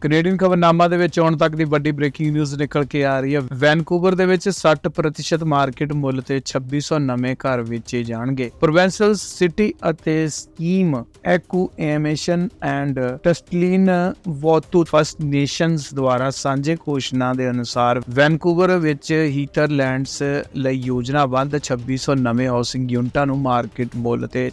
Canadian ਖਬਰਨਾਮਾ ਦੇ ਵਿੱਚ ਹੁਣ ਤੱਕ ਦੀ ਵੱਡੀ ਬ੍ਰੇਕਿੰਗ ਨਿਊਜ਼ ਨਿਕਲ ਕੇ ਆ ਰਹੀ ਹੈ। ਵੈਨਕੂਵਰ ਦੇ ਵਿੱਚ 60% ਮਾਰਕੀਟ ਮੁੱਲ ਤੇ 2600 ਨਵੇਂ ਘਰ ਵੇਚੇ ਜਾਣਗੇ। ਪ੍ਰੋਵਿੰਸ਼ੀਅਲ ਸਿਟੀ ਅਤੇ ਸਕੀਮ ਐਕੂਏਮੇਸ਼ਨ ਐਂਡ ਟਸਟਲਿਨ ਵੋਟੂ ਫਸਟ ਨੇਸ਼ਨਸ ਦੁਆਰਾ ਸਾਂਝੇ ਘੋਸ਼ਣਾ ਦੇ ਅਨੁਸਾਰ ਵੈਨਕੂਵਰ ਵਿੱਚ ਹੀਟਰਲੈਂਡਸ ਲਈ ਯੋਜਨਾਬੱਧ 2600 ਨਵੇਂ ਹਾਊਸਿੰਗ ਯੂਨਿਟਾਂ ਨੂੰ ਮਾਰਕੀਟ ਮੁੱਲ ਤੇ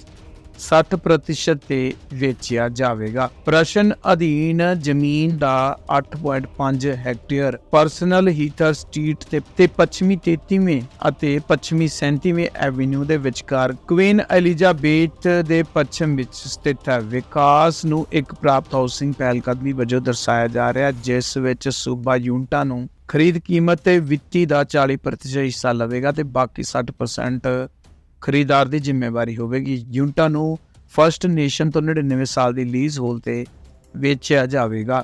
60% ਤੇ ਵੇਚਿਆ ਜਾਵੇਗਾ। ਪ੍ਰਸ਼ਨ ਅਧੀਨ ਜ਼ਮੀਨ ਦਾ 8.5 ਹੈਕਟੇਅਰ, ਪਰਸਨਲ ਹੀਟਰ ਸਟਰੀਟ ਤੇ ਤੇ ਪੱਛਮੀ 33ਵੇਂ ਅਤੇ ਪੱਛਮੀ 37ਵੇਂ ਐਵਨਿਊ ਦੇ ਵਿਚਕਾਰ ਕੁਈਨ ਐਲਿਜ਼ਾਬੇਥ ਦੇ ਪੱਛਮ ਵਿੱਚ ਸਥਿਤ ਹੈ। ਵਿਕਾਸ ਨੂੰ ਇੱਕ ਪ੍ਰਾਪਤ ਹਾਊਸਿੰਗ ਪਹਿਲਕਦਮੀ ਵਜੋਂ ਦਰਸਾਇਆ ਜਾ ਰਿਹਾ ਜਿਸ ਵਿੱਚ ਸੂਬਾ ਯੂਨਿਟਾਂ ਨੂੰ ਖਰੀਦ ਕੀਮਤ ਤੇ ਵਿੱਤੀ ਦਾ 40% ਹਿੱਸਾ ਲਵੇਗਾ ਤੇ ਬਾਕੀ 60% ਖਰੀਦਦਾਰ ਦੀ ਜ਼ਿੰਮੇਵਾਰੀ ਹੋਵੇਗੀ। ਯੂਨਿਟਾਂ ਨੂੰ ਫਰਸਟ ਨੇਸ਼ਨ ਤੋਂ 99 ਸਾਲ ਦੀ ਲੀਜ਼ ਹੋਲ ਤੇ ਵੇਚਿਆ ਜਾਵੇਗਾ।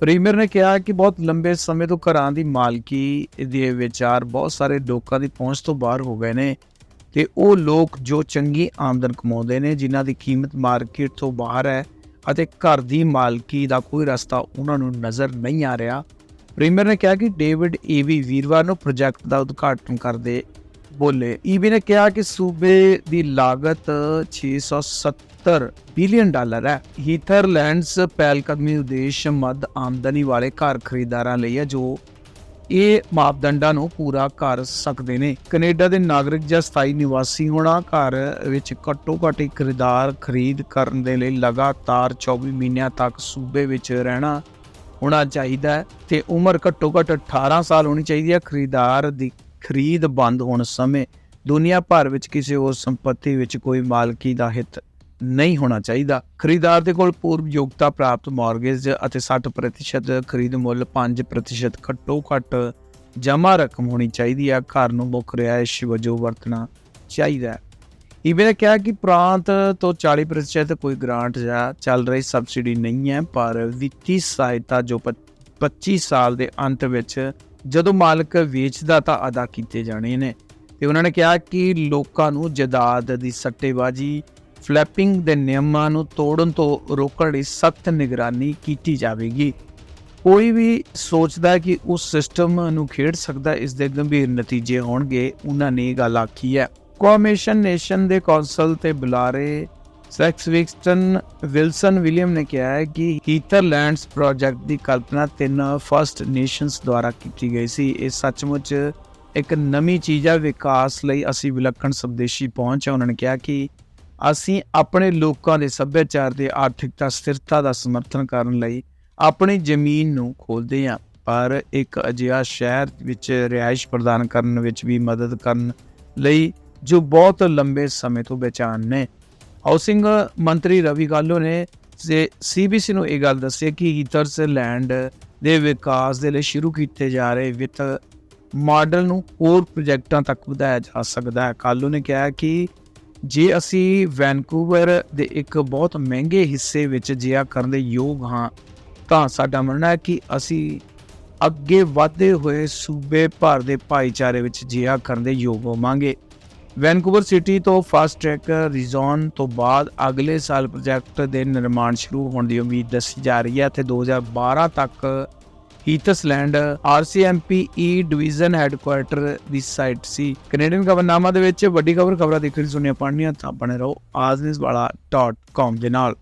ਪ੍ਰੀਮੀਅਰ ਨੇ ਕਿਹਾ ਕਿ ਬਹੁਤ ਲੰਬੇ ਸਮੇਂ ਤੋਂ ਘਰਾਂ ਦੀ ਮਾਲਕੀ ਦੇ ਵਿਚਾਰ ਬਹੁਤ ਸਾਰੇ ਲੋਕਾਂ ਦੀ ਪਹੁੰਚ ਤੋਂ ਬਾਹਰ ਹੋ ਗਏ ਨੇ ਤੇ ਉਹ ਲੋਕ ਜੋ ਚੰਗੀ ਆਮਦਨ ਕਮਾਉਂਦੇ ਨੇ, ਜਿਨ੍ਹਾਂ ਦੀ ਕੀਮਤ ਮਾਰਕੀਟ ਤੋਂ ਬਾਹਰ ਹੈ ਅਤੇ ਘਰ ਦੀ ਮਾਲਕੀ ਦਾ ਕੋਈ ਰਸਤਾ ਉਹਨਾਂ ਨੂੰ ਨਜ਼ਰ ਨਹੀਂ ਆ ਰਿਹਾ। ਪ੍ਰੀਮੀਅਰ ਨੇ ਕਿਹਾ ਕਿ ਡੇਵਿਡ ਈਵੀ ਵੀਰਵਾਰ ਨੂੰ ਪ੍ਰੋਜੈਕਟ ਦਾ ਉਦਘਾਟਨ ਕਰਦੇ ਬੋਲੇ। ਈਬੀ ਨੇ ਕਿਹਾ ਕਿ ਸੂਬੇ ਦੀ ਲਾਗਤ 670 ਬਿਲੀਅਨ ਡਾਲਰ ਹੈ। ਹੀਥਰਲੈਂਡਸ ਪਹਿਲਕਦਮੀ ਉਦੇਸ਼ ਮੱਧ ਆਮਦਨੀ ਵਾਲੇ ਘਰ ਖਰੀਦਦਾਰਾਂ ਲਈ ਹੈ, ਜੋ ਇਹ ਮਾਪਦੰਡਾਂ ਨੂੰ ਪੂਰਾ ਕਰ ਸਕਦੇ ਨੇ। ਕੈਨੇਡਾ ਦੇ ਨਾਗਰਿਕ ਜਾਂ ਸਥਾਈ ਨਿਵਾਸੀ ਹੋਣਾ ਘਰ ਵਿੱਚ ਘੱਟੋ ਘੱਟ ਇੱਕ ਖਰੀਦਦਾਰ ਖਰੀਦ ਕਰਨ ਦੇ ਲਈ ਲਗਾਤਾਰ 24 ਮਹੀਨਿਆਂ ਤੱਕ ਸੂਬੇ ਵਿੱਚ ਰਹਿਣਾ ਹੋਣਾ ਚਾਹੀਦਾ ਹੈ ਤੇ ਉਮਰ ਘੱਟੋ ਘੱਟ 18 ਸਾਲ ਹੋਣੀ ਚਾਹੀਦੀ ਹੈ। ਖਰੀਦਦਾਰ ਦੀ ਖਰੀਦ ਬੰਦ ਹੋਣ ਸਮੇਂ ਦੁਨੀਆ ਭਰ ਵਿੱਚ ਕਿਸੇ ਹੋਰ ਸੰਪਤੀ ਵਿੱਚ ਕੋਈ ਮਾਲਕੀ ਦਾ ਹਿੱਤ ਨਹੀਂ ਹੋਣਾ ਚਾਹੀਦਾ। ਖਰੀਦਦਾਰ ਦੇ ਕੋਲ ਪੂਰਵ ਯੋਗਤਾ ਪ੍ਰਾਪਤ ਮਾਰਗੇਜ ਅਤੇ 60% ਖਰੀਦ ਮੁੱਲ 5% ਘੱਟੋ ਘੱਟ ਜਮ੍ਹਾਂ ਰਕਮ ਹੋਣੀ ਚਾਹੀਦੀ ਹੈ। ਘਰ ਨੂੰ ਮੁੱਖ ਰਿਹਾਇਸ਼ ਵਜੋਂ ਵਰਤਣਾ ਚਾਹੀਦਾ ਹੈ। ਇਵੇਂ ਨੇ ਕਿਹਾ ਕਿ ਪ੍ਰਾਂਤ ਤੋਂ 40% ਕੋਈ ਗ੍ਰਾਂਟ ਜਾਂ ਚੱਲ ਰਹੀ ਸਬਸਿਡੀ ਨਹੀਂ ਹੈ, ਪਰ ਵਿੱਤੀ ਸਹਾਇਤਾ ਜੋ ਪੱਚ- 25 ਸਾਲ ਦੇ ਅੰਤ ਵਿੱਚ ਜਦੋਂ ਮਾਲਕ ਵੇਚਦਾ ਤਾਂ ਅਦਾ ਕੀਤੇ ਜਾਣੇ ਨੇ। ਤੇ ਉਹਨਾਂ ਨੇ ਕਿਹਾ ਕਿ ਲੋਕਾਂ ਨੂੰ ਜਾਇਦਾਦ ਦੀ ਸੱਟੇਬਾਜ਼ੀ, ਫਲੈਪਿੰਗ ਦੇ ਨਿਯਮਾਂ ਨੂੰ ਤੋੜਨ ਤੋਂ ਰੋਕਣ ਲਈ ਸਖਤ ਨਿਗਰਾਨੀ ਕੀਤੀ ਜਾਵੇਗੀ। ਕੋਈ ਵੀ ਸੋਚਦਾ ਹੈ ਕਿ ਉਸ ਸਿਸਟਮ ਨੂੰ ਖੇਡ ਸਕਦਾ ਇਸ ਦੇ ਗੰਭੀਰ ਨਤੀਜੇ ਹੋਣਗੇ ਉਹਨਾਂ ਨੇ ਇਹ ਗੱਲ ਆਖੀ ਹੈ। ਕੋਮਿਸ਼ਨ ਨੇਸ਼ਨ ਦੇ ਕੌਂਸਲ ਤੇ ਬੁਲਾਰੇ ਸੈਕਸ ਵਿਕਸਟਨ ਵਿਲਸਨ ਵਿਲੀਅਮ ਨੇ ਕਿਹਾ ਹੈ ਕਿ ਹੀਥਰਲੈਂਡਸ ਪ੍ਰੋਜੈਕਟ ਦੀ ਕਲਪਨਾ ਤਿੰਨ ਫਰਸਟ ਨੇਸ਼ਨਸ ਦੁਆਰਾ ਕੀਤੀ ਗਈ ਸੀ। ਇਹ ਸੱਚਮੁੱਚ ਇੱਕ ਨਵੀਂ ਚੀਜ਼ ਹੈ ਵਿਕਾਸ ਲਈ ਅਸੀਂ ਵਿਲੱਖਣ ਸਵਦੇਸ਼ੀ ਪਹੁੰਚ ਆ ਉਹਨਾਂ ਨੇ ਕਿਹਾ ਕਿ ਅਸੀਂ ਆਪਣੇ ਲੋਕਾਂ ਦੇ ਸੱਭਿਆਚਾਰ ਤੇ ਆਰਥਿਕਤਾ, ਸਥਿਰਤਾ ਦਾ ਸਮਰਥਨ ਕਰਨ ਲਈ ਆਪਣੀ ਜ਼ਮੀਨ ਨੂੰ ਖੋਲਦੇ ਹਾਂ, ਪਰ ਇੱਕ ਅਜਿਹਾ ਸ਼ਹਿਰ ਵਿੱਚ ਰਿਹਾਇਸ਼ ਪ੍ਰਦਾਨ ਕਰਨ ਵਿੱਚ ਵੀ ਮਦਦ ਕਰਨ ਲਈ ਜੋ ਬਹੁਤ ਲੰਬੇ ਸਮੇਂ ਤੋਂ ਬੇਚੈਨ ਨੇ। ਹਾਊਸਿੰਗ ਮੰਤਰੀ ਰਵੀ ਗਾਲੋ ਨੇ ਸੀਬੀਸੀ ਨੂੰ ਇਹ ਗੱਲ ਦੱਸੀ ਕਿ ਹੀਥਰਸ ਲੈਂਡ ਦੇ ਵਿਕਾਸ ਦੇ ਲਈ ਸ਼ੁਰੂ ਕੀਤੇ ਜਾ ਰਹੇ ਵਿੱਤ ਮਾਡਲ ਨੂੰ ਹੋਰ ਪ੍ਰੋਜੈਕਟਾਂ ਤੱਕ ਵਧਾਇਆ ਜਾ ਸਕਦਾ ਹੈ। ਕਾਲੂ ਨੇ ਕਿਹਾ ਕਿ ਜੇ ਅਸੀਂ ਵੈਨਕੂਵਰ ਦੇ ਇੱਕ ਬਹੁਤ ਮਹਿੰਗੇ ਹਿੱਸੇ ਵਿੱਚ ਜਿਆ ਕਰਨ ਦੇ ਯੋਗ ਹਾਂ, ਤਾਂ ਸਾਡਾ ਮੰਨਣਾ ਹੈ ਕਿ ਅਸੀਂ ਅੱਗੇ ਵਧਦੇ ਹੋਏ ਸੂਬੇ ਭਰ ਦੇ ਭਾਈਚਾਰੇ ਵਿੱਚ ਜਿਆ ਕਰਨ ਦੇ ਯੋਗ ਹੋਵਾਂਗੇ। ਵੈਨਕੂਵਰ ਸਿਟੀ ਤੋਂ ਫਾਸਟ ਟਰੈਕ ਰਿਜ਼ੋਨ ਤੋਂ ਬਾਅਦ ਅਗਲੇ ਸਾਲ ਪ੍ਰੋਜੈਕਟ ਦੇ ਨਿਰਮਾਣ ਸ਼ੁਰੂ ਹੋਣ ਦੀ ਉਮੀਦ ਦੱਸੀ ਜਾ ਰਹੀ ਹੈ ਤੇ 2012 ਤੱਕ Heather Lands RCMP E division headquarters ਦੀ ਸਾਈਟ ਸੀ। ਕੈਨੇਡੀਅਨ ਖਬਰਨਾਮਾ ਦੇ ਵਿੱਚ ਵੱਡੀ ਖਬਰ ਖਬਰਾਂ ਦੇਖਣੀ ਸੁਣੀਆਂ ਪੜ੍ਹਨੀਆਂ ਤਾਂ ਬਣੇ ਰਹੋ ਆਜ਼ਨਿਸ ਵਾਲਾ .com ਦੇ ਨਾਲ।